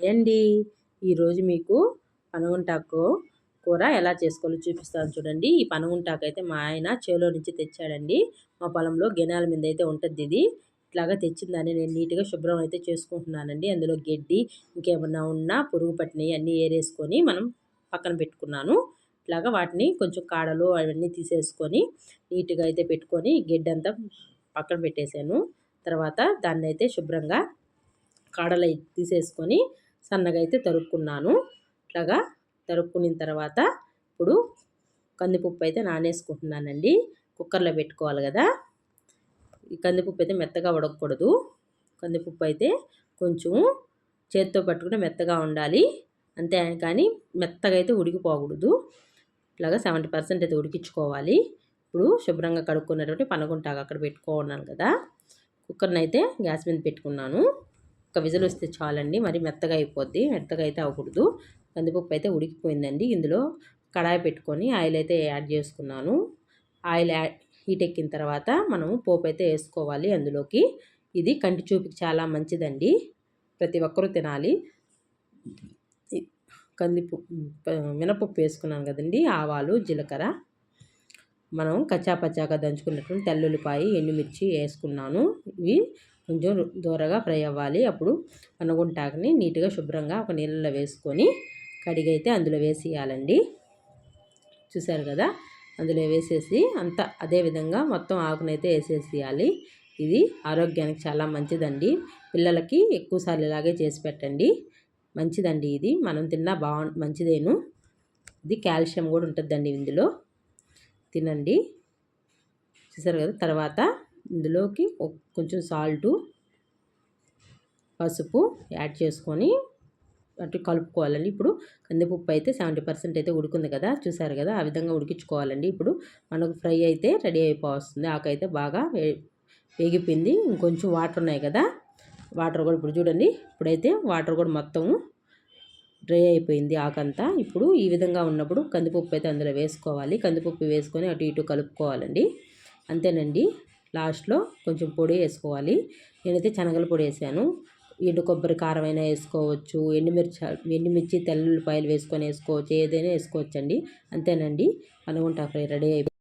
ఏండి ఈరోజు మీకు పనగుంటాకు కూర ఎలా చేసుకోవాలో చూపిస్తాను చూడండి. ఈ పనగుంటాకు అయితే మా ఆయన చేలో నుంచి తెచ్చాడండి. మా పొలంలో గెనాల మీద అయితే ఉంటుంది ఇది. ఇట్లాగా తెచ్చిందని నేను నీట్గా శుభ్రం అయితే చేసుకుంటున్నానండి. అందులో గడ్డి ఇంకేమన్నా ఉన్నా పురుగు పట్టినవి అన్నీ ఏరేసుకొని మనం పక్కన పెట్టుకున్నాను. ఇట్లాగా వాటిని కొంచెం కాడలు అవన్నీ తీసేసుకొని నీట్గా అయితే పెట్టుకొని గడ్డంతా అంతా పక్కన పెట్టేశాను. తర్వాత దాన్ని అయితే శుభ్రంగా కాడలు తీసేసుకొని సన్నగా అయితే తరుక్కున్నాను. ఇట్లాగా తరుక్కున్న తర్వాత ఇప్పుడు కందిపప్పు అయితే నానేసుకుంటున్నానండి. కుక్కర్లో పెట్టుకోవాలి కదా. ఈ కందిపప్పు అయితే మెత్తగా ఉడకకూడదు. కందిపప్పు అయితే కొంచెం చేత్తో పట్టుకుంటే మెత్తగా ఉండాలి. అంతే కానీ మెత్తగా అయితే ఉడికిపోకూడదు. ఇట్లాగా సెవెంటీ పర్సెంట్ అయితే ఉడికించుకోవాలి. ఇప్పుడు శుభ్రంగా కడుక్కున్నటువంటి పనగుంటాగా అక్కడ పెట్టుకోన్నాను కదా. కుక్కర్ని అయితే గ్యాస్ మీద పెట్టుకున్నాను. ఒక విజిల్ వస్తే చాలండి. మరి మెత్తగా అయిపోద్ది. మెత్తగా అయితే అవ్వకూడదు. కందిపప్పు అయితే ఉడికిపోయిందండి. ఇందులో కడాయి పెట్టుకొని ఆయిల్ అయితే యాడ్ చేసుకున్నాను. ఆయిల్ హీట్ ఎక్కిన తర్వాత మనము పోపు అయితే వేసుకోవాలి అందులోకి. ఇది కంటి చూపుకి చాలా మంచిదండి. ప్రతి ఒక్కరూ తినాలి. కందిపప్పు మినపప్పు వేసుకున్నాను కదండి. ఆవాలు జీలకర్ర. మనం కచ్చాపచ్చాగా దంచుకున్నటువంటి తెల్లుల్లిపాయ ఎండుమిర్చి వేసుకున్నాను. ఇవి కొంచెం దూరగా ఫ్రై అవ్వాలి. అప్పుడు పనగుంటాకుని నీట్గా శుభ్రంగా ఒక నీళ్ళలో వేసుకొని కడిగైతే అందులో వేసేయాలండి. చూశారు కదా? అందులో వేసేసి అంతా అదేవిధంగా మొత్తం ఆకునైతే వేసేసేయాలి. ఇది ఆరోగ్యానికి చాలా మంచిదండి. పిల్లలకి ఎక్కువసార్లు ఇలాగే చేసి పెట్టండి. మంచిదండి ఇది. మనం తిన్నా బాగు మంచిదేను. ఇది కాల్షియం కూడా ఉంటుందండి ఇందులో. తినండి. చూసారు కదా? తర్వాత ఇందులోకి కొంచెం సాల్టు పసుపు యాడ్ చేసుకొని అటు కలుపుకోవాలండి. ఇప్పుడు కందిపప్పు అయితే సెవెంటీ పర్సెంట్ అయితే ఉడుకుంది కదా చూసారు కదా ఆ విధంగా ఉడికించుకోవాలండి. ఇప్పుడు మనకు ఫ్రై అయితే రెడీ అయిపోతుంది ఆకైతే బాగా వేగిపోయింది. ఇంకొంచెం వాటర్ ఉన్నాయి కదా వాటర్ కూడా ఇప్పుడు చూడండి. ఇప్పుడైతే వాటర్ కూడా మొత్తం డ్రై అయిపోయింది ఆకంతా. ఇప్పుడు ఈ విధంగా ఉన్నప్పుడు కందిపప్పు అయితే అందులో వేసుకోవాలి. కందిపప్పు వేసుకొని అటు ఇటు కలుపుకోవాలండి. అంతేనండి. లాస్ట్లో కొంచెం పొడి వేసుకోవాలి. నేనైతే శనగల పొడి వేసాను. ఎండు కొబ్బరి కారం అయినా వేసుకోవచ్చు ఎండుమిర్చి ఎండుమిర్చి తెల్లుల్లిపాయలు వేసుకొని వేసుకోవచ్చు ఏదైనా వేసుకోవచ్చండి. అంతేనండి. అనుకుంటా ఫ్రై రెడీ అయిపోయి